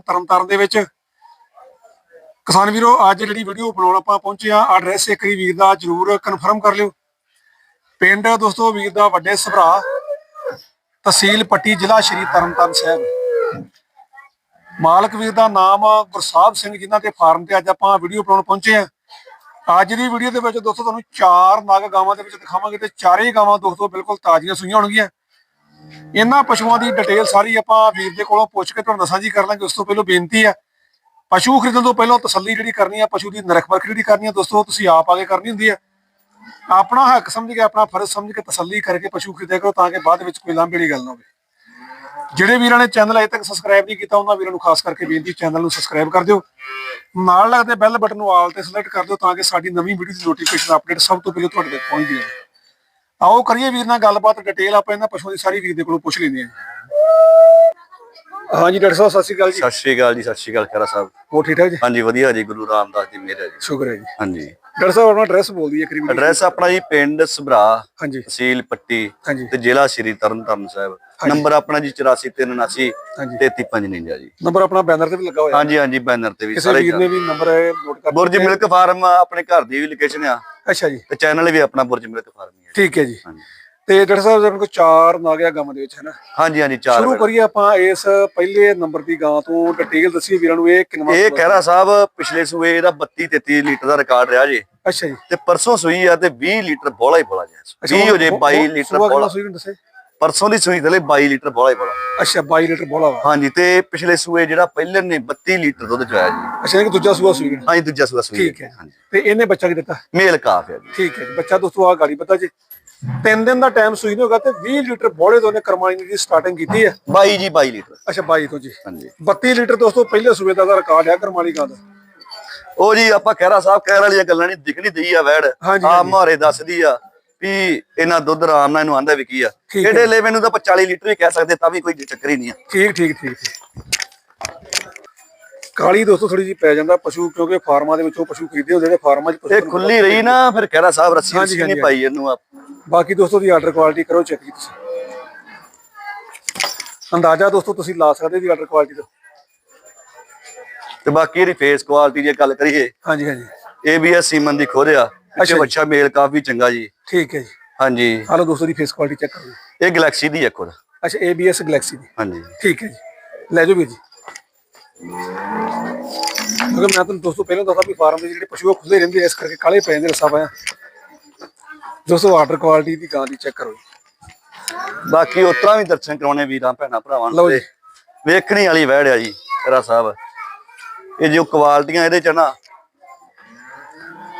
ਤਰਨਤਾਰਨ ਦੇ ਵਿੱਚ। ਕਿਸਾਨ ਵੀਰੋ, ਅੱਜ ਜਿਹੜੀ ਵੀਡੀਓ ਬਣਾਉਣ ਆਪਾਂ ਪਹੁੰਚੇ ਆ ਐਡਰੈਸ ਇੱਕ ਵਾਰੀ ਵੀਰ ਦਾ ਜਰੂਰ ਕਨਫਰਮ ਕਰ ਲਿਓ। ਪਿੰਡ ਦੋਸਤੋ, ਵੀਰ ਦਾ ਵੱਡੇ ਸਭਰਾ, ਤਹਿਸੀਲ ਪੱਟੀ, ਜ਼ਿਲ੍ਹਾ ਸ਼੍ਰੀ ਤਰਨਤਾਰਨ ਸਾਹਿਬ। ਮਾਲਕ ਵੀਰ ਦਾ ਨਾਮ ਗੁਰਸਾਹਿਬ ਸਿੰਘ, ਜਿਨ੍ਹਾਂ ਦੇ ਫਾਰਮ ਤੇ ਅੱਜ ਆਪਾਂ ਵੀਡੀਓ ਬਣਾਉਣ ਪਹੁੰਚੇ ਆ ਅੱਜ ਦੀ ਵੀਡੀਓ ਦੇ ਵਿੱਚ ਦੋਸਤੋ, ਤੁਹਾਨੂੰ ਚਾਰ ਨਾਗ ਗਾਵਾਂ ਦੇ ਵਿੱਚ ਦਿਖਾਵਾਂਗੇ ਤੇ ਚਾਰੇ ਗਾਵਾਂ ਦੋਸਤੋ, ਬਿਲਕੁਲ ਤਾਜ਼ੀਆਂ ਸੁਈਆਂ ਹੋਣਗੀਆਂ। ਇਹਨਾਂ ਪਸ਼ੂਆਂ ਦੀ ਡਿਟੇਲ ਸਾਰੀ ਆਪਾਂ ਵੀਰ ਦੇ ਕੋਲੋਂ ਪੁੱਛ ਕੇ ਤੁਹਾਨੂੰ ਸਾਂਝੀ ਕਰ ਲਾਂਗੇ, ਉਸ ਤੋਂ ਪਹਿਲਾਂ ਬੇਨਤੀ ਆ। ਪਸ਼ੂ ਖਰੀਦਣ ਤੋਂ ਪਹਿਲਾਂ ਤਸੱਲੀ ਜਿਹੜੀ ਕਰਨੀ ਆ, ਪਸ਼ੂ ਦੀ ਨਰਖ ਪਰਖ ਜਿਹੜੀ ਕਰਨੀ ਆ, ਦੋਸਤੋ, ਤੁਸੀਂ ਆਪ ਆ ਕੇ ਕਰਨੀ ਹੁੰਦੀ ਆ। ਆਪਣਾ ਹੱਕ ਸਮਝ ਕੇ, ਆਪਣਾ ਫਰਜ਼ ਸਮਝ ਕੇ ਤਸੱਲੀ ਕਰਕੇ ਪਸ਼ੂ ਖਰੀਦਿਆ ਕਰੋ ਤਾਂ ਕਿ ਬਾਅਦ ਵਿੱਚ ਕੋਈ ਲਾਂਭੇ ਵਾਲੀ ਗੱਲ ਨਾ ਹੋਵੇ। ਜਿਹੜੇ ਵੀਰਾਂ ਨੇ ਚੈਨਲ ਅਜੇ ਤੱਕ ਸਬਸਕ੍ਰਾਈਬ ਨਹੀਂ ਕੀਤਾ, ਉਹਨਾਂ ਵੀਰਾਂ ਨੂੰ ਖਾਸ ਕਰਕੇ ਬੇਨਤੀ ਚੈਨਲ ਨੂੰ ਸਬਸਕ੍ਰਾਈਬ ਕਰ ਦਿਓ। ਨਾਲ ਲੱਗਦੇ ਬੈਲ ਬਟਨ ਨੂੰ ਆਲ ਤੇ ਸਿਲੈਕਟ ਕਰ ਦਿਓ ਤਾਂ ਕਿ ਸਾਡੀ ਨਵੀਂ ਵੀਡੀਓ ਦੀ ਨੋਟੀਫਿਕੇਸ਼ਨ ਅਪਡੇਟ ਸਭ ਤੋਂ ਪਹਿਲਾਂ ਤੁਹਾਡੇ ਤੱਕ ਪਹੁੰਚਦੀ ਹੈ ਆਓ ਕਰੀਏ ਵੀਰ ਨਾਲ ਗੱਲਬਾਤ ਡਿਟੇਲ ਆਪਾਂ ਇਹਨਾਂ ਪਸ਼ੂਆਂ ਦੀ ਸਾਰੀ ਵੀਰ ਦੇ ਕੋਲੋਂ ਪੁੱਛ ਲੈਂਦੇ ਹਾਂ। ਹਾਂਜੀ ਡਾਕਟਰ ਸਾਹਿਬ ਸਤਿ ਸ਼੍ਰੀ ਅਕਾਲ ਜੀ। ਸਤਿ ਸ਼੍ਰੀ ਅਕਾਲ ਜੀ ਸਤਿ ਸ਼੍ਰੀ ਅਕਾਲ ਖੇਰਾ ਸਾਹਿਬ। ਹੋ ਠੀਕ ਠਾਕ ਜੀ? ਹਾਂਜੀ ਵਧੀਆ ਜੀ ਗੁਰੂ ਰਾਮਦਾਸ ਜੀ ਮੇਰੇ ਜੀ। ਸ਼ੁਕਰ ਹੈ ਜੀ। ਹਾਂਜੀ। ਡਾਕਟਰ ਸਾਹਿਬ ਆਪਣਾ ਐਡਰੈਸ ਬੋਲ ਦਈਏ ਕਰੀਬ ਐਡਰੈਸ ਆਪਣਾ ਜੀ ਪਿੰਡ ਸਭਰਾ ਹਾਂਜੀ। ਤਹਿਸੀਲ ਪੱਟੀ ਤੇ ਜ਼ਿਲ੍ਹਾ ਸ਼੍ਰੀ ਤਰਨਤਾਰਨ ਸਾਹਿਬ। ਨੰਬਰ ਆਪਣਾ ਜੀ 8479 ਹਾਂਜੀ। 3359 ਜੀ। ਨੰਬਰ ਆਪਣਾ ਬੈਨਰ ਤੇ ਵੀ ਲੱਗਾ ਹੋਇਆ। ਹਾਂਜੀ ਹਾਂਜੀ ਬੈਨਰ ਤੇ ਵੀ ਸਾਰੇ ਵੀਰ ਨੇ ਵੀ ਨੰਬਰ ਨੋਟ ਕਰ ਬੁਰਜ ਮਿਲਕ ਫਾਰਮ ਆਪਣੇ ਘਰ ਦੀ ਵੀ ਲੋਕੇਸ਼ਨ ਆ। ਅੱਛਾ ਜੀ। ਤੇ ਚੈਨਲ ਵੀ ਆਪਣਾ ਬੁਰਜ ਮਿਲਕ ਫਾਰਮ ਹੀ ਹੈ ਠੀਕ ਹੈ ਜੀ। ਤੇ ਡਾਕਟਰ ਸਾਹਿਬ ਆਪਣੇ ਕੋਲ ਚਾਰ ਨਾਗਿਆ ਗਾਵਾਂ ਦੇ ਵਿੱਚ ਹੈ ਨਾ ਹਾਂਜੀ ਹਾਂਜੀ ਚਾਰ ਸ਼ੁਰੂ ਕਰੀਏ ਆਪਾਂ ਇਸ ਪਹਿਲੇ ਨੰਬਰ ਦੀ ਗਾਂ ਤੋਂ। ਡਿਟੇਲ ਦੱਸੀਏ ਵੀਰਾਂ ਨੂੰ ਇਹ ਕਿੰਨਾ ਇਹ ਖਹਿਰਾ ਸਾਹਿਬ ਪਿਛਲੇ ਸੂਏ ਇਹਦਾ 32 33 ਲੀਟਰ ਦਾ ਰਿਕਾਰਡ ਰਿਹਾ ਜੀ। ਅੱਛਾ ਜੀ। ਤੇ ਪਰਸੋਂ ਸੂਈ ਆ ਤੇ 20 ਲੀਟਰ ਬੋਲਾ ਹੀ ਬੋਲਾ ਜੀ 20 ਹੋ ਜੇ 22 ਲੀਟਰ ਬੋਲਾ ਸੂਈ ਨੂੰ ਦੱਸੇ। ਪਰਸੋਂ ਦੀ ਸੂਈ ਥਲੇ 22 ਲੀਟਰ ਬੋਲਾ ਹੀ ਬੋਲਾ। ਅੱਛਾ 22 ਲੀਟਰ ਬੋਲਾ ਵਾ। ਹਾਂਜੀ ਤੇ ਪਿਛਲੇ ਸੂਏ ਜਿਹੜਾ ਪਹਿਲੇ ਨੇ 32 ਲੀਟਰ ਦੁੱਧ ਚੋਇਆ ਜੀ। ਅੱਛਾ ਇਹ ਦੂਜਾ ਸੂਆ ਸੂਈ ਨੂੰ? ਹਾਂਜੀ ਦੂਜਾ ਸੂਆ ਸੂਈ ਠੀਕ ਹੈ ਹਾਂਜੀ। ਤੇ ਇਹਨੇ ਬੱਚਾ ਕੀ ਦਿੱਤਾ? ਮੇਲ ਕਾਫ ਹੈ ਜੀ। ਠੀਕ ਹੈ ਬੱਚਾ ਦੋਸਤੋ ਆ ਗਾੜੀ ਪਤਾ ਜੀ। ਤਿੰਨ ਦਿਨ ਦਾ ਟਾਈਮ ਸੂਈ ਨੂੰ ਹੋਗਾ ਤੇ 20 ਲੀਟਰ ਬੋਲੇ ਤੋਂ ਉਹਨੇ ਕਰਮਾਣੀ ਦੀ ਸਟਾਰਟਿੰਗ ਕੀਤੀ ਹੈ। 22 ਜੀ 22 ਲੀਟਰ। ਅੱਛਾ 22 ਤੋਂ ਜੀ। ਹਾਂਜੀ। 32 ਲੀਟਰ ਦੋਸਤੋ ਪਹਿਲੇ ਸੂਬੇ ਦਾ ਰਿਕਾਰਡ ਹੈ ਕਰਮਾਣੀ ਗਾਂ ਦਾ। ਉਹ ਜੀ ਆਪਾਂ ਖਹਿਰਾ ਸਾਹਿਬ ਕਹਿਰ ਵਾਲੀਆਂ ਗੱਲਾਂ ਨਹੀਂ ਦਿਖਣੀ ਦਈ ਆ ਵੈੜ ਆ। ਮਾਰੇ ਦੱਸਦੀ ਆ ਵੀ ਇਹਨਾਂ ਦੁੱਧ ਆਰਾਮ ਨਾਲ ਇਹਨੂੰ ਆਂਦਾ ਵੀ ਕੀ ਆ। ਹੈ। ਇਹਦੇ ਲਈ ਮੈਨੂੰ ਤਾਂ ਆਪਾਂ 40 ਲੀਟਰ ਵੀ ਕਹਿ ਸਕਦੇ ਤਾਂ ਵੀ ਕੋਈ ਚੱਕਰ ਹੀ ਨਹੀਂ ਆ। ਠੀਕ ਠੀਕ ਠੀਕ ਕਾਲੀ ਦੋਸਤੋ ਥੋੜੀ ਜੀ ਪੈ ਜਾਂਦਾ ਪਸ਼ੂ ਕਿਉਂਕਿ ਫਾਰਮਾਂ ਦੇ ਵਿੱਚੋਂ ਪਸ਼ੂ ਖਰੀਦੇ ਹੁੰਦੇ ਨੇ ਫਾਰਮਾਂ 'ਚ ਇਹ ਖੁੱਲੀ ਰਹੀ ਨਾ ਫਿਰ ਖਹਿਰਾ ਸਾਹਿਬ ਰੱਸੀ ਨਹੀਂ ਪਾਈ ਇਹਨੂੰ ਆ ਬਾਕੀ ਦੋਸਤੋ ਦੀ ਆਰਡਰ ਕੁਆਲਿਟੀ ਕਰੋ ਚੈੱਕ ਜੀ ਤੁਸੀਂ। ਅੰਦਾਜ਼ਾ ਦੋਸਤੋ ਤੁਸੀਂ ਲਾ ਸਕਦੇ ਦੀ ਆਰਡਰ ਕੁਆਲਿਟੀ ਦਾ। ਤੇ ਬਾਕੀ ਇਹਦੀ ਫੇਸ ਕੁਆਲਿਟੀ ਜੇ ਗੱਲ ਕਰੀਏ ਹਾਂਜੀ ਹਾਂਜੀ। ABS ਸੀਮਨ ਦੀ ਖੋਰਿਆ ਅੱਛਾ ਪਿੱਛੇ ਜੀ। ਬੱਚਾ ਮੇਲ ਕਾਫੀ ਚੰਗਾ ਜੀ। ਠੀਕ ਹੈ ਜੀ। ਹਾਂਜੀ। ਹਾਲੋ ਦੋਸਤੋ ਦੀ ਫੇਸ ਕੁਆਲਿਟੀ ਚੈੱਕ ਕਰੋ। ਇਹ ਗੈਲੈਕਸੀ ਦੀ ਹੈ ਖੁਦ ਅੱਛਾ ABS ਗੈਲੈਕਸੀ ਦੀ। ਹਾਂਜੀ। ਠੀਕ ਹੈ ਜੀ। ਲੈ ਜਾਓ ਵੀਰ ਜੀ। ਕਿਉਂਕਿ ਮੈਂ ਤੁਹਾਨੂੰ ਦੋਸਤੋ ਪਹਿਲਾਂ ਦੱਸਦਾ ਵੀ ਫਾਰਮ ਦੇ ਜਿਹੜੇ ਪਸ਼ੂ ਆ ਖੁੱਲੇ ਰਹਿੰਦੇ ਆ, ਇਸ ਕਰਕੇ ਕਾਲੇ ਪੈ ਜਾਂਦੇ ਰਸਾ ਪਾਇਆ। ਦੋਸਤੋ ਆਰਡਰ ਕੁਆਲਿਟੀ ਦੀ ਗਾਂ ਦੀ ਚੈੱਕ ਕਰੋ ਬਾਕੀ ਉਤਰਾ ਵੀ ਦਰਸ਼ਨ ਕਰਾਉਣੇ ਵੀਰਾਂ ਭੈਣਾਂ ਭਰਾਵਾਂ ਲਓ ਜੀ। ਵੇਖਣੀ ਵਾਲੀ ਵਹਿੜ ਆ ਜੀ ਤੇਰਾ ਸਾਹਿਬ। ਇਹ ਜੋ ਕੁਆਲਟੀਆਂ ਇਹਦੇ ਚ ਨਾ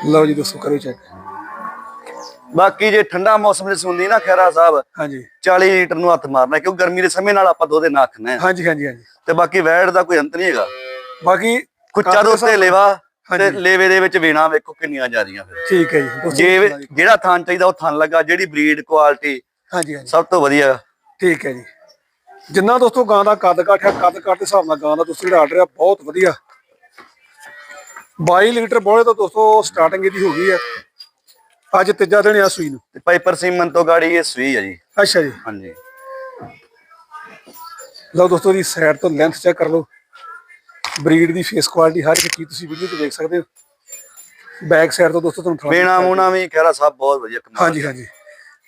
ਲਓ ਜੀ ਦੋਸਤੋ ਕਰੋ ਚੈੱਕ ਬਾਕੀ ਜੇ ਠੰਡਾ ਮੌਸਮ ਚ ਸੁਣਦੀ ਨਾ ਖੈਰਾ ਸਾਹਿਬ ਹਾਂਜੀ। 40 ਲੀਟਰ ਨੂੰ ਹੱਥ ਮਾਰਨਾ ਕਿਉਂ ਗਰਮੀ ਦੇ ਸਮੇਂ ਨਾਲ ਆਪਾਂ ਦੋਦੇ ਨਾ ਖਨੇ ਹਾਂਜੀ ਹਾਂਜੀ ਹਾਂਜੀ। ਤੇ ਬਾਕੀ ਵਹਿੜ ਦਾ ਕੋਈ ਅੰਤ ਨਹੀਂ ਹੈਗਾ। ਬਾਕੀ ਕੁੱਚਾ ਦੇ ਉੱਤੇ ਲੇਵਾ ਤੇ। ਲੇਵੇ ਦੇ ਵਿੱਚ ਵੇਣਾ ਵੇਖੋ ਕਿੰਨੀਆਂ ਜ਼ਿਆਦੀਆਂ ਫਿਰ। ਠੀਕ ਹੈ ਜੀ। ਜੇ ਜਿਹੜਾ ਥਾਨ ਚਾਹੀਦਾ ਉਹ ਥਾਨ ਲੱਗਾ ਜਿਹੜੀ ਬਰੀਡ ਕੁਆਲਿਟੀ ਹਾਂਜੀ ਹਾਂਜੀ। ਸਭ ਤੋਂ ਵਧੀਆ। ਠੀਕ ਹੈ ਜੀ। ਜਿੰਨਾ ਦੋਸਤੋ ਗਾਂ ਦਾ ਕੱਦ ਕਾਠ ਹੈ ਕੱਦ ਕਾਠ ਦੇ ਹਿਸਾਬ ਨਾਲ ਗਾਂ ਦਾ ਦੋਸਤੋ ਜਿਹੜਾ ਆਰਡਰ ਹੈ ਬਹੁਤ ਵਧੀਆ। 22 ਲੀਟਰ ਬੋਲੇ ਤੋਂ ਦੋਸਤੋ ਸਟਾਰਟਿੰਗ ਇਹਦੀ ਹੋ ਗਈ ਹੈ। ਅੱਜ ਤੀਜਾ ਦਿਨ ਆ ਸੂਈ ਨੂੰ। ਤੇ ਪਾਈਪਰ ਸੀਮਨ ਤੋਂ ਗਾੜੀ ਇਹ ਸੂਈ ਆ ਜੀ। ਅੱਛਾ ਜੀ। ਹਾਂਜੀ। ਲਓ ਦੋਸਤੋ ਦੀ ਸਾਈਡ ਤੋਂ ਲੈਂਥ ਚੈੱਕ ਕਰ ਲਓ। ਬਰੀਡ ਦੀ ਫੇਸ ਕੁਆਲਿਟੀ ਹਰ ਇੱਕ ਚੀਜ਼ ਤੁਸੀਂ ਵੀਡੀਓ 'ਚ ਦੇਖ ਸਕਦੇ ਹੋ। ਬੈਕ ਸਾਈਡ ਤੋਂ ਦੋਸਤੋ ਤੁਹਾਨੂੰ ਵੇਣਾ ਮੂਣਾ ਵੀ ਖੈਰਾ ਸਾਹਿਬ ਬਹੁਤ ਵਧੀਆ ਕਮਾਲ ਹਾਂਜੀ ਹਾਂਜੀ।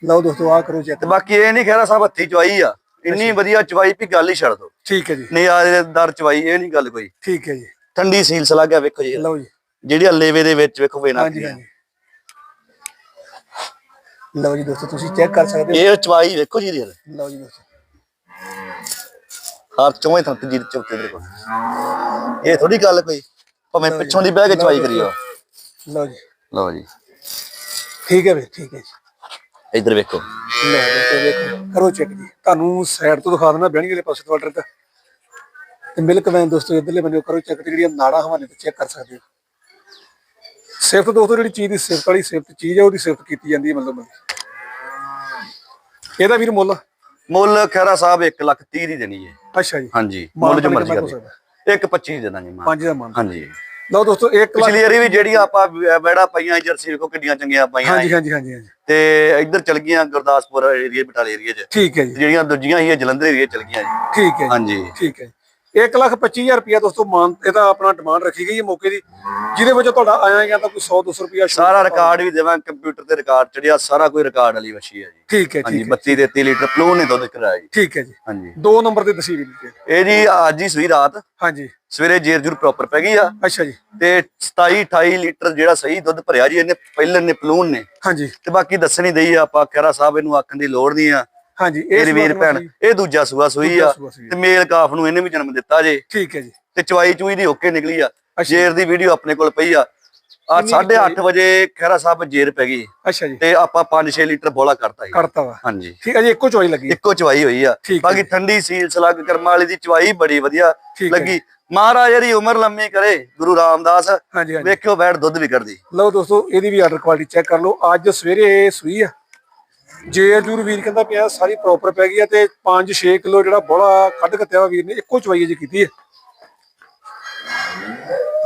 ਲਓ ਦੋਸਤੋ ਆ ਕਰੋ ਚੈੱਕ ਤੇ ਬਾਕੀ ਇਹ ਨਹੀਂ ਖੈਰਾ ਸਾਹਿਬ ਹੱਥੀ ਚਵਾਈ ਆ। ਇੰਨੀ ਵਧੀਆ ਚਵਾਈ ਵੀ ਗੱਲ ਹੀ ਛੱਡ ਦੋ ਠੀਕ ਹੈ ਜੀ। ਨਹੀਂ ਆ ਦਰ ਚਵਾਈ ਇਹ ਨਹੀਂ ਗੱਲ ਕੋਈ। ਠੀਕ ਹੈ ਜੀ। ਠੰਡੀ ਸੀਲ ਸਲਾ ਗਿਆ ਵੇਖੋ ਜੀ। ਲਓ ਜੀ। ਜਿਹੜੀ ਲੇਵੇ ਦੇ ਵਿੱਚ ਵੇਖੋ ਵੇਣਾ ਹਾਂਜੀ ਹਾਂਜੀ। ਲਓ ਜੀ ਦੋਸਤੋ ਤੁਸੀਂ ਚੈੱਕ ਕਰ ਸਕਦੇ ਇਹ ਚਵਾਈ ਵੇਖੋ ਜੀ ਇਹਦੀ ਹੋ ਲਓ ਜੀ ਦੋਸਤੋ। ਹਰ ਚੋਵੇਂ ਥਾਂ ਤੇ ਜੀ ਚੌਥੇ ਦੇ ਕੋਲ। ਇਹ ਥੋੜੀ ਗੱਲ ਕੋਈ ਭਾਵੇਂ ਪਿੱਛੋਂ ਦੀ ਬਹਿ ਕੇ ਚਵਾਈ ਕਰੀਓ ਲਓ ਜੀ। ਲਓ ਜੀ। ਠੀਕ ਹੈ ਵੀ ਠੀਕ ਹੈ ਜੀ। ਇੱਧਰ ਵੇਖੋ। ਲੈ ਦੋਸਤੋ ਵੇਖੋ। ਕਰੋ ਚੈੱਕ ਜੀ। ਤੁਹਾਨੂੰ ਸਾਈਡ ਤੋਂ ਦਿਖਾ ਦਿੰਦਾ ਬਹਿਣੀ ਵਾਲੇ ਪਾਸੇ ਤੋਂ ਆਰਡਰ ਤੇ। ਤੇ ਮਿਲਕ ਵੈਨ ਦੋਸਤੋ ਇਧਰਲੇ ਬੰਨੇ ਕਰੋ ਚੈੱਕ ਤੇ ਜਿਹੜੀਆਂ ਨਾੜਾਂ ਹਵਾਨੇ ਤੇ ਚੈੱਕ ਕਰ ਸਕਦੇ ਹੋ। ਸਿਫਤ ਦੋਸਤੋ ਜਿਹੜੀ ਚੀਜ਼ ਦੀ ਸਿਫਤ ਵਾਲੀ ਸਿਫਤ ਚੀਜ਼ ਹੈ ਉਹਦੀ ਸਿਫਤ ਕੀਤੀ ਜਾਂਦੀ ਹੈ ਮਤਲਬ। ਇਹਦਾ ਵੀਰ ਮੁੱਲ? ਮੁੱਲ ਖੈਰਾ ਸਾਹਿਬ 1 ਲੱਖ 30 ਦੀ ਦੇਣੀ ਹੈ। ਅੱਛਾ ਜੀ। ਹਾਂਜੀ ਮੁੱਲ ਜੋ ਮਰਜ਼ੀ ਕਰ ਕੁ ਹੋ ਦਿਓ। ਇੱਕ 25 ਦੇ ਦਾਂਗੇ ਮਾਂ ਪੰਜ ਦਾ ਮੰਨ ਹਾਂਜੀ। ਲਓ ਦੋਸਤੋ 1 ਲੱਖ ਪਿਛਲੀ ਵਾਰੀ ਵੀ ਜਿਹੜੀਆਂ ਆਪਾਂ ਬੈੜਾ ਪਾਈਆਂ ਜਰਸੀ ਵੇਖੋ ਕਿੰਨੀਆਂ ਚੰਗੀਆਂ ਪਾਈਆਂ ਹਾਂਜੀ ਹਾਂਜੀ ਹਾਂਜੀ ਤੇ ਇੱਧਰ ਚਲ ਗਈਆਂ ਗੁਰਦਾਸਪੁਰ ਏਰੀਆ ਬਟਾਲੇ ਏਰੀਆ 'ਚ। ਠੀਕ ਹੈ ਜੀ। ਜਿਹੜੀਆਂ ਦੂਜੀਆਂ ਹੀ ਜਲੰਧਰ ਏਰੀਆ ਚਲ ਗਈਆਂ ਜੀ। ਠੀਕ ਹੈ ਜੀ। ਹਾਂਜੀ। ਠੀਕ ਹੈ 1 ਲੱਖ 25000 ਰੁਪਇਆ ਦੋਸਤੋ ਮਾਨ ਇਹਦਾ ਆਪਣਾ ਡਿਮਾਂਡ ਰੱਖੀ ਗਈ ਹੈ ਮੌਕੇ ਦੀ। ਜਿਹਦੇ ਵਿੱਚ ਤੁਹਾਡਾ ਆਇਆ ਗਿਆ ਤਾਂ ਕੋਈ 100 200 ਰੁਪਇਆ ਸਾਰਾ ਰਿਕਾਰਡ ਵੀ ਦੇਵਾਂ ਕੰਪਿਊਟਰ ਤੇ ਰਿਕਾਰਡ ਚੜਿਆ ਸਾਰਾ ਕੋਈ ਰਿਕਾਰਡ ਵਾਲੀ ਵਛੀ ਹੈ ਜੀ। ਠੀਕ ਹੈ ਹੈ। 32 33 ਲੀਟਰ ਪਲੂਨ ਨੇ ਦੁੱਧ ਕਰਾਇਆ ਜੀ। ਠੀਕ ਹੈ ਜੀ। ਹਾਂਜੀ। ਦੋ ਨੰਬਰ ਤੇ ਦਸੀ ਵੀ ਦਿੱਤੇ ਇਹ ਜੀ ਅੱਜ ਹੀ ਸੂਈ ਰਾਤ। ਹਾਂਜੀ। ਸਵੇਰੇ ਜੇਰ ਜੁਰ ਪ੍ਰੋਪਰ ਪੈ ਗਈ ਆ। ਅੱਛਾ ਜੀ। ਤੇ 27 28 ਲੀਟਰ ਜਿਹੜਾ ਸਹੀ ਦੁੱਧ ਭਰਿਆ ਜੀ ਇਹਨੇ ਪਹਿਲੇ ਨੇ ਪਲੂਨ ਨੇ। ਹਾਂਜੀ। ਤੇ ਬਾਕੀ ਦੱਸਣੀ ਦਈ ਆ ਆਪਾਂ ਖੈਰਾ ਸਾਹਿਬ ਇਹਨੂੰ ਆਖਣ ਦੀ ਲੋੜ ਨਹੀਂ ਆ। ਹਾਂਜੀ ਇਹ ਵੀਰ ਭੈਣ? ਇਹ ਦੂਜਾ ਸੂਆ ਸੂਈ ਆ। ਤੇ ਮੇਲ ਕਾਫ ਨੂੰ ਇਹਨੇ ਵੀ ਜਨਮ ਦਿੱਤਾ ਜੇ। ਠੀਕ ਹੈ ਜੀ। ਤੇ ਚਵਾਈ ਚੂਈ ਦੀ ਓਕੇ ਨਿਕਲੀ ਆ। ਜੇਰ ਦੀ ਵੀਡੀਓ ਆਪਣੇ ਕੋਲ ਪਈ ਆ। ਆ ਕਿੰਨੀ 8:30 ਵਜੇ ਖੈਰਾ ਸਾਹਿਬ ਜੇਰ ਪੈ ਗਈ। ਅੱਛਾ ਜੀ। ਤੇ ਆਪਾਂ 5-6 ਲੀਟਰ ਬੋਲਾ ਕਰਤਾ ਜੀ। ਕਰਤਾ ਵਾ। ਹਾਂਜੀ। ਠੀਕ ਹੈ ਜੀ ਇੱਕੋ ਚੋਈ ਲੱਗੀ। ਇੱਕੋ ਚਵਾਈ ਹੋਈ ਆ। ਬਾਕੀ ਠੰਡੀ ਸੀਲ ਸਲੱਗ ਕਰਮ ਵਾਲੀ ਦੀ ਚਵਾਈ ਬੜੀ ਵਧੀਆ ਲੱਗੀ। ਮਹਾਰਾਜ ਦੀ ਉਮਰ ਲੰਮੀ ਕਰੇ ਗੁਰੂ ਰਾਮਦਾਸ। ਵੇਖਿਓ ਬੈਠ ਦੁੱਧ ਵੀ ਕਰਦੀ। ਲਓ ਦੋਸਤੋ ਇਹਦੀ ਵੀ ਆਰਡਰ ਕੁਆਲਿਟੀ ਚੈੱਕ ਕਰ ਲਓ। ਅੱਜ ਸਵੇਰੇ ਸੂਈ ਆ। ਜੇਰ ਜੂਰ ਵੀਰ ਕਹਿੰਦਾ ਪਿਆ ਸਾਰੀ ਪ੍ਰੋਪਰ ਪੈ ਗਈ ਆ ਤੇ 5-6 ਕਿਲੋ ਜਿਹੜਾ ਬੋਲਾ ਕੱਢ ਕੇ ਤਿਆ ਵੀਰ ਨੇ ਇੱਕੋ ਚਵਾਈ ਜੀ ਕੀਤੀ ਹੈ।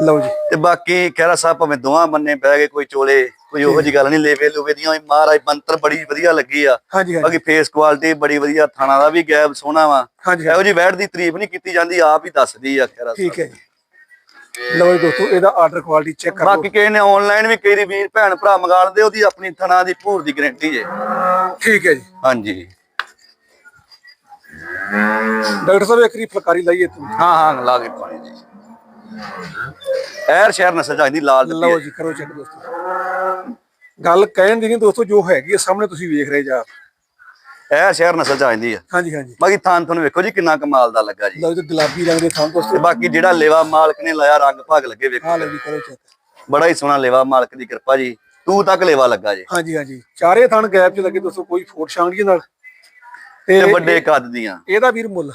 ਲਓ ਜੀ। ਤੇ ਬਾਕੀ ਖੈਰਾ ਸਾਹਿਬ ਭਾਵੇਂ ਦੋਵਾਂ ਬੰਨੇ ਬਹਿ ਗਏ ਕੋਈ ਚੋਲੇ ਕੋਈ ਉਹੋ ਜੀ ਗੱਲ ਨਹੀਂ ਲੇਵੇ ਲੂਵੇ ਦੀਆਂ ਮਹਾਰਾਜ ਮੰਤਰ ਬੜੀ ਵਧੀਆ ਲੱਗੀ ਆ। ਬਾਕੀ ਫੇਸ ਕੁਆਲਿਟੀ ਬੜੀ ਵਧੀਆ ਥਾਣਾ ਦਾ ਵੀ ਗੈਬ ਸੋਹਣਾ ਵਾ। ਇਹੋ ਜੀ ਵੈਟ ਦੀ ਤਾਰੀਫ ਨਹੀਂ ਕੀਤੀ ਜਾਂਦੀ ਆਪ ਹੀ ਦੱਸਦੀ ਆ ਖੈਰਾ ਸਾਹਿਬ ਠੀਕ ਹੈ ਜੀ। ਲਓ ਜੀ ਦੋਸਤੋ ਇਹਦਾ ਆਰਡਰ ਕੁਆਲਿਟੀ ਚੈੱਕ ਕਰ ਬਾਕੀ ਕਿਸੇ ਨੇ ਆਨਲਾਈਨ ਵੀ ਕਈ ਵੀਰ ਭੈਣ ਭਰਾ ਮੰਗਾ ਲੈਂਦੇ ਉਹਦੀ ਆਪਣੀ ਥਣਾ ਦੀ ਭੂਰ ਦੀ ਗਾਰੰਟੀ ਜੇ। ਠੀਕ ਹੈ ਜੀ। ਹਾਂਜੀ। ਡਾਕਟਰ ਸਾਹਿਬ ਇੱਕ ਰੀ ਫਲਕਾਰੀ ਲਾਈਏ ਤੂੰ ਹਾਂ ਹਾਂ ਲਾ ਕੇ ਪਾਣੀ ਜੀ। ਐਰ ਸ਼ਹਿਰ ਨਸਲ ਜਾਂਦੀ ਲਾਲ ਲਓ। ਜੀ ਕਰੋ ਚੈੱਕ ਦੋਸਤੋ। ਗੱਲ ਕਹਿਣ ਦੀ ਨਹੀਂ ਦੋਸਤੋ ਜੋ ਹੈਗੀ ਸਾਹਮਣੇ ਤੁਸੀਂ ਵੇਖ ਰਹੇ ਜਾ। ਐਰ ਸ਼ਹਿਰ ਨਸਲ ਚ ਜਾਂਦੀ ਆ। ਹਾਂਜੀ ਹਾਂਜੀ। ਬਾਕੀ ਥਾਨ ਤੁਹਾਨੂੰ ਵੇਖੋ ਜੀ ਕਿੰਨਾ ਕਮਾਲ ਦਾ ਲੱਗਾ ਜੀ। ਲਓ ਗੁਲਾਬੀ ਰੰਗ ਦੇ ਥਾਂ ਤੇ ਬਾਕੀ ਜਿਹੜਾ ਲੇਵਾ ਮਾਲਕ ਨੇ ਲਾਇਆ ਰੰਗ ਭਾਗ ਲੱਗੇ ਵੇਖੋ। ਆ ਲਓ ਜੀ ਕਰੋ ਚੈੱਕ ਬੜਾ ਹੀ ਸੋਹਣਾ ਲੇਵਾ ਮਾਲਕ ਦੀ ਕਿਰਪਾ ਜੀ। ਤੂੰ ਤੱਕ ਲੇਵਾ ਲੱਗਾ ਜੀ। ਹਾਂਜੀ ਹਾਂਜੀ। ਚਾਰੇ ਥਣ ਗੈਪ ਚ ਲੱਗੇ ਦੋਸਤੋ ਕੋਈ ਫੋਟ ਛਾਂਗੜੀ ਨਾਲ? ਤੇ ਵੱਡੇ ਕੱਦ ਦੀਆਂ। ਇਹਦਾ ਵੀਰ ਮੁੱਲ?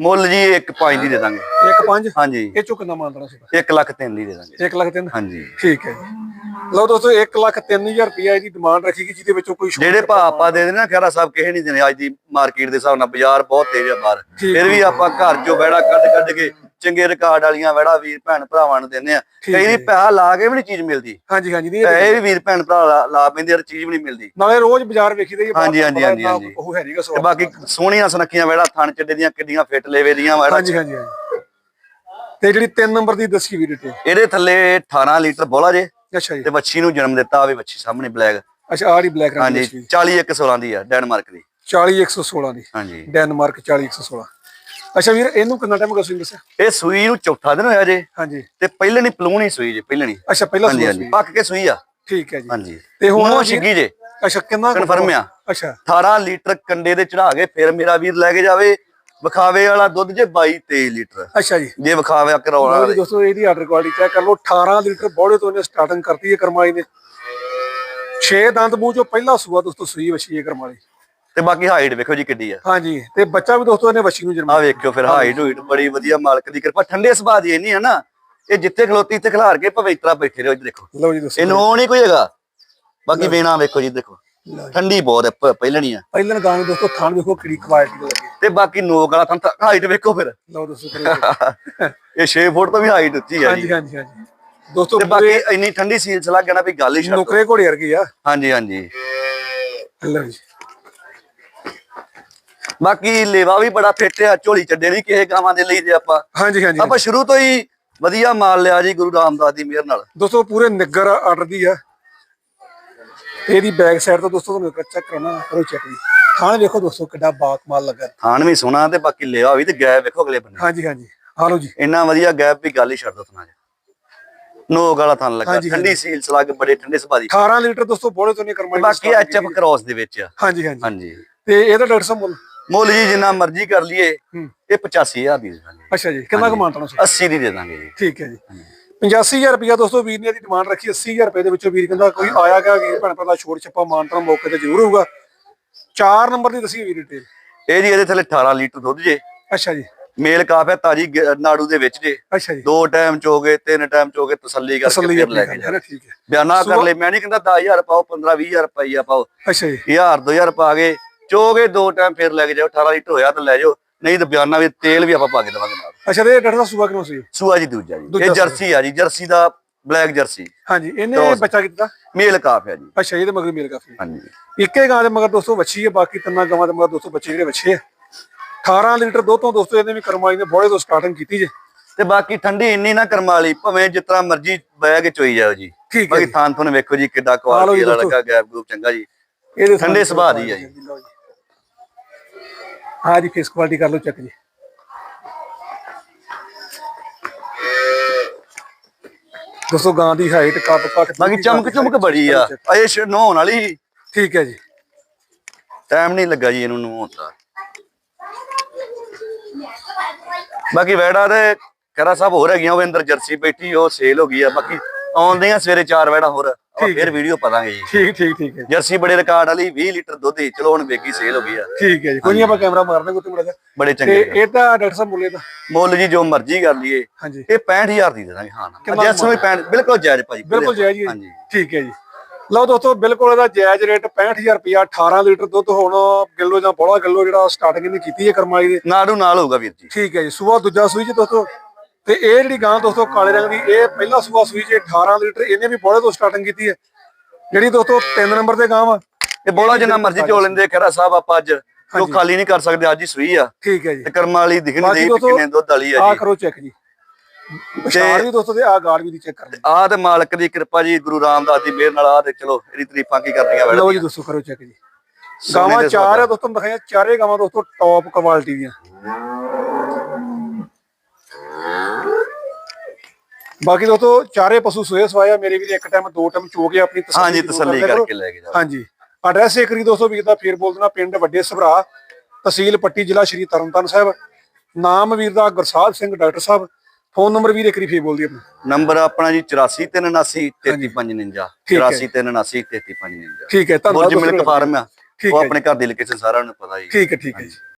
ਮੁੱਲ ਜੀ 1.5 ਦੀ ਦੇ ਦਾਂਗੇ। 1.5 ਹਾਂਜੀ। ਇਹ ਚੋਂ ਕਿੰਨਾ ਮੰਨਦਾ ਸੀ? 1 ਲੱਖ ਤਿੰਨ ਦੀ ਦੇ ਦਾਂਗੇ। 1 ਲੱਖ ਤਿੰਨ? ਹਾਂਜੀ। ਠੀਕ ਹੈ ਜੀ। ਲਓ ਦੋਸਤੋ 1 ਲੱਖ 3000 ਰੁਪਇਆ ਇਹਦੀ ਡਿਮਾਂਡ ਰੱਖੀ ਗਈ ਜਿਹਦੇ ਵਿੱਚੋਂ ਕੋਈ ਜਿਹੜੇ ਭਾਅ ਆਪਾਂ ਦੇ ਦੇਣਾ ਖੈਰਾ ਸਾਹਿਬ ਕਿਸੇ ਨਹੀਂ ਦੇਣੇ ਅੱਜ ਦੀ ਮਾਰਕੀਟ ਦੇ ਹਿਸਾਬ ਨਾਲ ਬਾਜ਼ਾਰ ਬਹੁਤ ਤੇਜ਼ ਆ ਬਾਹਰ। ਫਿਰ ਵੀ ਆਪਾਂ ਘਰ ਚੋਂ ਵੜਾ ਕੱਢ ਕੱਢ ਕੇ ਚੰਗੇ ਰਿਕਾਰਡ ਵਾਲੀਆਂ ਵੜਾ ਵੀਰ ਭੈਣ ਭਰਾਵਾਂ ਨੂੰ ਦਿੰਦੇ ਆ। ਕਈ। ਦੀ ਪੈਸਾ ਲਾ ਕੇ ਵੀ ਨਹੀਂ ਚੀਜ਼ ਮਿਲਦੀ। ਹਾਂਜੀ ਹਾਂਜੀ ਨਹੀਂ ਇਹ- ਪੈਸੇ ਵੀ ਵੀਰ ਭੈਣ ਭਰਾ ਲਾ- ਪੈਂਦੇ ਆ ਚੀਜ਼ ਵੀ ਨਹੀਂ ਮਿਲਦੀ। ਨਾਲੇ ਰੋਜ਼ ਬਾਜ਼ਾਰ ਵੇਖੀਦੇ ਜੀ ਹਾਂਜੀ, ਹਾਂਜੀ, ਹਾਂਜੀ, ਹਾਂਜੀ। ਉਹ ਹੈ ਨਹੀਂਗਾ ਤੇ ਬਾਕੀ ਸੋਹਣੀਆਂ ਸੁਨੱਖੀਆਂ ਵੜਾ ਥਣ ਚੱਡੇ ਦੀਆਂ ਕਿੱਡੀਆਂ ਫਿੱਟ ਲੇਵੇ ਦੀਆਂ ਵੜਾ ਹਾਂਜੀ ਹਾਂਜੀ ਤੇ ਜਿਹੜੀ 3 ਨੰਬਰ ਦੀ ਦੱਸੀ ਵੀ ਡਿਟੇਲ ਇਹਦੇ ਥੱਲੇ 18 ਲੀਟਰ ਬੋਲਾ ਜੇ। ਅੱਛਾ ਜੀ। ਤੇ ਵੱਛੀ ਨੂੰ ਜਨਮ ਦਿੱਤਾ ਆਵੇ ਵੱਛੀ ਸਾਹਮਣੇ ਬਲੈਕ ਅੱਛਾ ਆੜੀ ਬਲੈਕ ਰੰਗ ਦੀ ਹਾਂਜੀ 40 ਇੱਕ 16 ਦੀ ਆ ਡੈਨਮਾਰਕ ਦੀ। 40116 ਦੀ। ਹਾਂਜੀ। ਡੈਨਮਾਰਕ 40116 ਅੱਛਾ ਵੀਰ ਇਹਨੂੰ ਕਿੰਨਾ ਟਾਈਮ ਹੋ ਗਿਆ ਤੁਸੀਂ ਦੱਸਿਆ? ਇਹ ਸੂਈ ਨੂੰ ਚੌਥਾ ਦਿਨ ਹੋਇਆ ਜੇ। ਹਾਂਜੀ। ਤੇ ਪਹਿਲੇ ਨਹੀਂ ਪਲੂਣੀ ਸੂਈ ਜੇ ਪਹਿਲੇ ਨਹੀਂ। ਅੱਛਾ ਪਹਿਲਾ ਸੂਆ ਹਾਂਜੀ ਪੱਕ ਕੇ ਸੂਈ ਆ। ਠੀਕ ਹੈ ਜੀ। ਹਾਂਜੀ। ਤੇ ਹੁਣ ਛਿੱਗੀ ਜੇ। ਅੱਛਾ ਕਿੰਨਾ ਕੁ- Confirm ਆ। ਅੱਛਾ। 18 ਲੀਟਰ ਕੰਡੇ ਦੇ ਚੜਾ ਕੇ ਫਿਰ ਮੇਰਾ ਵੀਰ ਲੈ ਕੇ ਜਾਵੇ। ਵਿਖਾਵੇ ਵਾਲਾ ਦੁੱਧ ਜੇ 22 23 ਲੀਟਰ। ਅੱਛਾ ਜੀ। ਜੇ ਵਿਖਾਵੇ ਕਰਾਉਣ ਵਾਲੇ ਦੋਸਤੋ ਇਹਦੀ ਆਰਡਰ ਕੁਆਲਿਟੀ ਚੈੱਕ ਕਰ ਲਓ। 18 ਲੀਟਰ ਬੋੜੇ ਤੋਂ ਇਹਨੇ ਸਟਾਰਟਿੰਗ ਕਰਤੀ ਹੈ ਕਰਮਾਲੀ ਨੇ। 6 ਦੰਦ ਮੂੰਹ ਚੋਂ ਪਹਿਲਾ ਸੂਆ ਦੋਸਤੋ ਸੂਈ ਵਛੀ ਹੈ ਕਰਮਾਲੀ। ਤੇ ਬਾਕੀ ਹਾਈਟ ਵੇਖੋ ਜੀ ਕਿੱਡੀ ਆ। ਹਾਂਜੀ ਤੇ ਬੱਚਾ ਵੀ ਦੋਸਤੋ ਇਹਨੇ ਵਛੀ ਨੂੰ ਆ ਜਨਮ ਵੇਖਿਓ ਫਿਰ ਹਾਈਟ ਹੂਈਟ ਬੜੀ ਵਧੀਆ ਮਾਲਕ ਦੀ ਕਿਰਪਾ। ਠੰਡੇ ਸੁਭਾਅ ਦੀ ਨਹੀਂ ਹੈ ਨਾ ਇਹ ਜਿੱਥੇ ਖਲੋਤੀ ਇੱਥੇ ਖਿਲਾਰ ਕੇ ਪਵਿੱਤਰਾ ਬੈਠੇ ਰਹੋ ਜੀ ਦੇਖੋ। ਲਓ ਜੀ ਦੋਸਤੋ। ਇਹਨੂੰ ਨਹੀਂ ਕੋਈ ਹੈਗਾ। ਬਾਕੀ ਵੇਣਾ ਵੇਖੋ ਜੀ ਦੇਖੋ। ਠੰਡੀ ਬਹੁਤ ਹੈ ਪਹਿਲਣੀ ਆ। ਪਹਿਲਨ ਗਾਂ ਨੂੰ ਦੋਸਤੋ ਥਾਣ ਵੇਖੋ ਕਿਹੜੀ ਕੁਆਲਿਟੀ ਦੇ ਲੱਗੇ। ਤੇ ਬਾਕੀ ਨੋਕ ਵਾਲਾ ਥਾਂ ਹਾਈਟ ਵੇਖੋ ਫਿਰ। ਲਓ ਦੋਸਤੋ ਇਹ 6 ਫੁੱਟ ਤੋਂ ਵੀ ਹਾਈਟ ਉੱਚੀ ਆ ਹਾਂਜੀ ਹਾਂਜੀ ਹਾਂਜੀ। ਦੋਸਤੋ ਤੇ ਬਾਕੀ ਇੰਨੀ ਠੰਡੀ ਸੀਲ ਚਲਾ ਗਿਆ ਨਾ ਵੀ ਗੱਲ ਹੀ ਛੱਡ। ਨੁਕਰੇ ਘੋੜੇ ਵਰਗੀ ਆ। ਹਾਂਜੀ ਹਾਂਜੀ। ਲਓ ਜੀ। ਬਾਕੀ ਲੇਵਾ ਵੀ ਬੜਾ ਫਿੱਟ ਆ ਝੋਲੀ ਚੱਡੇ ਨਹੀਂ ਕਿਸੇ ਗਾਵਾਂ ਦੇ ਲਈ ਜੇ ਆਪਾਂ। ਹਾਂਜੀ ਹਾਂਜੀ ਆਪਾਂ ਸ਼ੁਰੂ ਤੋਂ ਹੀ ਵਧੀਆ ਮਾਲ ਲਿਆ ਜੀ ਗੁਰੂ ਰਾਮਦਾਸ ਦੀ ਮਿਹਰ ਨਾਲ। ਦੋਸਤੋ ਪੂਰੇ ਨਿੱਗਰ ਆਰਡਰ ਦੀ ਆ। ਤੇ ਇਹਦੀ ਬੈਕ ਸਾਈਡ ਤੋਂ ਦੋਸਤੋ ਤੁਹਾਨੂੰ ਇੱਕ ਚੈੱਕ ਕਰਨਾ ਕਰੋ ਚੈੱਕ ਜੀ ਥਾਣ ਵੇਖੋ ਦੋਸਤੋ ਕਿੱਡਾ ਬਾਕਮਾਲ ਲੱਗਾ। ਥਾਣ ਵੀ ਸੋਹਣਾ ਤੇ ਬਾਕੀ ਲੇਵਾ ਵੀ ਤੇ ਗੈਪ ਵੇਖੋ ਅਗਲੇ ਬੰਨੇ ਹਾਂਜੀ ਹਾਂਜੀ। ਆ ਲਓ ਜੀ। ਇੰਨਾ ਵਧੀਆ ਗੈਪ ਵੀ ਗੱਲ ਹੀ ਛੱਡ ਦੋ ਥਾਂ ਚ ਨੋਕ ਵਾਲਾ ਥਾਂ ਲੱਗਾ। ਠੰਡੀ ਸੀਲ ਕੇ ਬੜੇ ਠੰਡੇ ਸੁਭਾਅ ਦੀ। 18 ਲੀਟਰ ਦੋਸਤੋ ਬੋਲੇ ਤੋਂ ਨਹੀਂ ਕਰਮਾਈ ਬਾਕੀ ਐਚਐਫ ਕ੍ਰੋਸ ਦੇ ਵਿੱਚ ਆ। ਹਾਂਜੀ ਹਾਂਜੀ। ਹਾਂਜੀ। ਤੇ ਇਹਦਾ ਡਾਕਟਰ ਸਾਹਿਬ ਮੁੱਲ। ਮੁੱਲ ਜੀ ਜਿੰਨਾ ਮਰਜ਼ੀ ਕਰ ਲਈਏ। ਇਹ 85000 ਦੀ ਅੱਛਾ ਜੀ। ਕਿੰਨਾ ਕੁ ਮਾਨਤਾਂ 80 ਦੀ ਦੇ ਦਾਂਗੇ ਜੀ। ਠੀਕ ਹੈ ਜੀ। 85000 ਰੁਪਇਆ ਦੋਸਤੋ ਵੀਰ ਨੇ ਇਹਦੀ ਡਿਮਾਂਡ ਰੱਖੀ 80000 ਰੁਪਏ ਦੇ ਵਿੱਚੋਂ ਵੀਰ ਕਹਿੰਦਾ ਕੋਈ ਆਇਆ ਗਿਆ ਵੀਰ ਭੈਣ ਭਰਾ ਦਾ ਛੋੜ ਛੱਪਾ ਮਾਨਤਾਂ ਮੌਕੇ ਤੇ ਜ਼ਰੂਰ ਹੋਊਗਾ। 4 ਨੰਬਰ ਦੀ ਦੱਸੀ ਵੀਰ ਡਿਟੇਲ ਇਹ ਜੀ ਇਹਦੇ ਥੱਲੇ 18 ਲੀਟਰ ਦੁੱਧ ਜੇ। ਅੱਛਾ ਜੀ। ਮੇਲ ਕਾਫ ਹੈ ਤਾਜੀ ਨਾੜੂ ਦੇ ਵਿੱਚ ਜੇ। ਅੱਛਾ ਜੀ। ਦੋ ਟਾਈਮ ਚੋਗੇ ਤਿੰਨ ਟਾਈਮ ਚੋਗੇ ਤਸੱਲੀ ਕਰਕੇ ਫਿਰ ਲੈ ਕੇ ਠੀਕ ਹੈ। ਬਿਆਨਾ ਕਰ ਲੈ ਮੈਂ ਨਹੀਂ ਕਹਿੰਦਾ 10000 ਪਾਓ 15 20000 ਰੁਪਈਆ ਪਾਓ। ਅੱਛਾ ਜੀ। 1000 2000 ਪਾ ਕੇ ਚੋਗੇ ਦੋ ਟਾਈਮ ਫਿਰ ਲੈ ਕੇ ਜਾਓ 18 ਲੀਟਰ ਹੋਇਆ ਤਾਂ ਲੈ ਜਾਓ। ਨਹੀਂ ਤਾਂ ਬਿਆਨਾ ਵੀ ਤੇਲ ਵੀ ਆਪਾਂ ਪਾ ਕੇ ਦੇਵਾਂਗੇ ਨਾਲ। ਅੱਛਾ ਤੇ ਇਹ ਡਾਕਟਰ ਸਾਹਿਬ ਸੁਬਾ ਕਿਉਂ ਸੀ? ਸੂਆ ਜੀ ਦੂਜਾ ਜੀ। ਦੂਜਾ ਇਹ ਸੂਆ। ਜਰਸੀ ਆ ਜੀ ਜਰਸੀ ਦਾ ਬਲੈਕ ਜਰਸੀ। ਹਾਂਜੀ ਇਹਨੇ Cross। ਬੱਚਾ ਕੀਤਾ? ਮੇਲ ਕਾਫ ਹੈ ਜੀ। ਅੱਛਾ ਇਹਦੇ ਮਗਰ ਮੇਲ ਕਾਫੀ ਹਾਂਜੀ। ਇੱਕੇ ਗਾਂ ਦੇ ਮਗਰ ਦੋਸਤੋ ਵੱਛੀ ਹੈ ਬਾਕੀ ਤਿੰਨਾਂ ਗਾਵਾਂ ਦੇ ਮਗਰ ਦੋਸਤੋ ਬੱਚੇ ਜਿਹੜੇ ਵੱਛੇ ਆ। 18 ਲੀਟਰ ਦੁੱਧ ਤੋਂ ਦੋਸਤੋ ਇਹਨੇ ਵੀ ਕਰਮਾਈ ਨੇ ਬੋਲੇ ਤੋਂ ਸਟਾਰਟਿੰਗ ਕੀਤੀ ਜੇ। ਤੇ ਬਾਕੀ ਠੰਡੀ ਇੰਨੀ ਨਾ ਕਰਮ ਵਾਲੀ ਭਾਵੇਂ ਜਿਸ ਤਰ੍ਹਾਂ ਮਰਜ਼ੀ ਬਹਿ ਕੇ ਚੋਈ ਜਾਓ ਜੀ। ਠੀਕ ਹੈ ਬਾਕੀ ਜੀ। ਥਾਨ ਤੁਹਾਨੂੰ ਵੇਖੋ ਜੀ ਕਿੱਡਾ ਲਓ ਜੀ ਕੁਆਲਿਟੀ ਵਾਲਾ ਦੋਸਤੋ। ਲੱਗਾ ਗੈਪ ਗੂਪ ਚੰਗਾ ਜੀ। ਇਹਦੇ ਠੰਡੇ ਸੁਭਾਅ ਦੀ ਆ ਜੀ। ਹਾਂ ਜੀ ਫੇਸ ਕੁਆਲਿਟੀ ਕਰ ਲਓ ਚੈੱਕ ਜੀ। ਦੋਸਤੋ ਗਾਂ ਦੀ ਹਾਈਟ ਕੱਪ ਕੱਟ ਬਾਕੀ ਚਮਕ ਚਮਕ ਬੜੀ ਆ। ਇਹ ਨਹਾਉਣ ਵਾਲੀ ਠੀਕ ਹੈ ਜੀ। ਟਾਈਮ ਨਹੀਂ ਲੱਗਾ ਜੀ ਇਹਨੂੰ ਨਹਾਉਣ ਦਾ। ਬਾਕੀ ਵੈੜਾ ਦੇ ਕਰਾ ਸਾਹਿਬ ਹੋਰ ਹੈਗੀਆਂ ਉਹ ਅੰਦਰ ਜਰਸੀ ਬੈਠੀ ਉਹ ਸੇਲ ਹੋ ਗਈ ਆ। ਬਾਕੀ ਆਉਂਦੇ ਆ ਸਵੇਰੇ 4 ਵੈੜਾ ਹੋਰ। ਠੀਕ ਫਿਰ ਵੀਡੀਓ ਪਾਵਾਂਗੇ ਜੀ। ਠੀਕ ਠੀਕ ਠੀਕ ਹੈ ਜੀ, ਜਰਸੀ ਬੜੇ ਰਿਕਾਰਡ ਵਾਲੀ 20 ਲੀਟਰ ਦੁੱਧ ਦੀ ਚਲੋ ਹੁਣ ਵੇਖੀ ਸੇਲ ਹੋ ਗਈ ਆ। ਠੀਕ ਹੈ ਜੀ ਕੋਈ ਨਹੀਂ ਆਪਾਂ ਕੈਮਰਾ ਮਾਰਦੇ ਕੋਈ ਬੜੇ ਤੇ ਚੰਗੇ ਇਹ ਤਾਂ ਡਾਕਟਰ ਸਾਹਿਬ ਮੁੱਲੇ ਦਾ ਮੁੱਲ ਜੀ ਜੋ ਮਰਜ਼ੀ ਕਰ ਲਈਏ। ਹਾਂਜੀ। ਇਹ 65000 ਦੀ ਦੇ ਦਾਂਗੇ ਹਾਂ ਜੈਸ ਵੀ 65 ਬਿਲਕੁਲ ਜਾਇਜ਼ ਭਾਜੀ ਬਿਲਕੁਲ ਜਾਇਜ਼ ਜੀ। ਹਾਂਜੀ ਠੀਕ ਹੈ ਜੀ। ਲਓ ਦੋਸਤੋ ਬਿਲਕੁਲ ਇਹਦਾ ਜਾਇਜ਼ ਰੇਟ 65000 ਰੁਪਿਆ 18 ਲੀਟਰ ਦੁੱਧ ਹੁਣ ਕਿਲੋ ਜਾਂ ਬੋਲਾ ਕਿਲੋ ਜਿਹੜਾ ਸਟਾਰਟਿੰਗ ਇਹਨੇ ਕੀਤੀ ਹੈ ਕਰਮਾਈ ਦੇ। ਨਾੜੂ ਨਾਲ ਹੋਊਗਾ ਵੀਰ ਜੀ। ਠੀਕ ਹੈ ਜੀ ਸੂਆ ਦੂਜਾ ਸੂਈ ਚ ਦੋਸਤੋ। ਤੇ ਇਹ ਜਿਹੜੀ ਗਾਂ ਦੋਸਤੋ ਕਾਲੇ ਰੰਗ ਦੀ ਇਹ ਪਹਿਲਾ ਸੂਆ ਸੂਈ ਚ 18 ਲੀਟਰ ਇਹਨੇ ਵੀ ਬੋਲੇ ਤੋਂ ਸਟਾਰਟਿੰਗ ਕੀਤੀ ਹੈ। ਜਿਹੜੀ ਦੋਸਤੋ 3 ਨੰਬਰ ਤੇ ਗਾਂ ਵਾ ਇਹ ਬੋਲਾ ਜਿੰਨਾ ਮਰਜ਼ੀ ਚੋ ਲੈਂਦੇ ਖਰਾ ਸਾਹਿਬ ਆਪਾਂ ਅੱਜ ਉਹ ਖਾਲੀ ਨਹੀਂ ਕਰ ਸਕਦੇ ਅੱਜ ਹੀ ਸੂਈ ਆ। ਠੀਕ ਹੈ ਜੀ। ਤੇ ਕਰਮਾਂ ਵਾਲੀ ਦਿਖਣ ਦੇ ਕਿੰਨੇ ਦੁੱਧ ਵਾਲੀ ਆ ਆ ਜੀ। ਕਰੋ ਚੈੱਕ ਜੀ। ਵੀ ਦੋਸਤੋ ਤੇ ਆ ਗਾੜ ਵੀ ਦੀ ਚੈੱਕ ਕਰ ਲਓ। ਆਹ ਤੇ ਮਾਲਕ ਦੀ ਕਿਰਪਾ ਜੀ ਗੁਰੂ ਰਾਮਦਾਸ ਦੀ ਮਿਹਰ ਨਾਲ ਆ ਤੇ ਚਲੋ ਇਹਦੀ ਤਾਰੀਫਾਂ ਕੀ ਕਰਨੀਆਂ ਲਓ ਵੈੜ ਜੀ। ਦੋਸਤੋ ਕਰੋ ਚੈੱਕ ਜੀ। ਗਾਵਾਂ ਚਾਰ ਆ ਦੋਸਤੋ ਦਿਖਾਈਆਂ ਚਾਰੇ ਗਾਵਾਂ ਦੋਸਤੋ ਟੌਪ ਕੁਆਲਿਟੀ ਦੀਆਂ। ਬਾਕੀ ਦੋਸਤੋ ਚਾਰੇ ਪਸ਼ੂ ਸੋਏ ਸਵਾਇਆ ਮੇਰੇ ਵੀਰ ਇੱਕ ਟਾਈਮ ਦੋ ਟਾਈਮ ਚੋ ਕੇ ਆਪਣੀ ਹਾਂਜੀ ਤਸੱਲੀ ਕਰਦੇ ਕਰੋ। ਕਰਕੇ ਲੈ ਕੇ ਜਾਓ। ਹਾਂਜੀ। ਐਡਰੈਸ ਇੱਕ ਵਾਰੀ ਦੋਸਤੋ ਵੀਰ ਦਾ ਫੇਰ ਬੋਲ ਦੇਣਾ ਪਿੰਡ ਵੱਡੇ ਸਭਰਾ ਤਹਿਸੀਲ ਪੱਟੀ ਜ਼ਿਲ੍ਹਾ ਸ਼੍ਰੀ ਤਰਨਤਾਰਨ ਸਾਹਿਬ। ਨਾਮ ਵੀਰ ਦਾ ਗੁਰਸਾਹਿਬ ਸਿੰਘ ਡਾਕਟਰ ਸਾਹਿਬ। ਫੋਨ ਨੰਬਰ ਵੀਰ ਇੱਕ ਵਾਰੀ ਫੇਰ ਬੋਲ ਦਿਓ ਆਪਣਾ। ਨੰਬਰ ਆਪਣਾ ਜੀ 8439 33549 ਠੀਕ ਹੈ। 8439 33549 ਠੀਕ ਹੈ ਧੰਨਵਾਦ ਮਿਲਕ ਫਾਰਮ ਆ ਉਹ ਆਪਣੇ ਘਰ ਦੀ ਲੋਕੇਸ਼ਨ ਸਾਰਿਆਂ ਨੂੰ ਪਤਾ ਜੀ ਠੀਕ ਹੈ ਠੀਕ ਹੈ ਜੀ।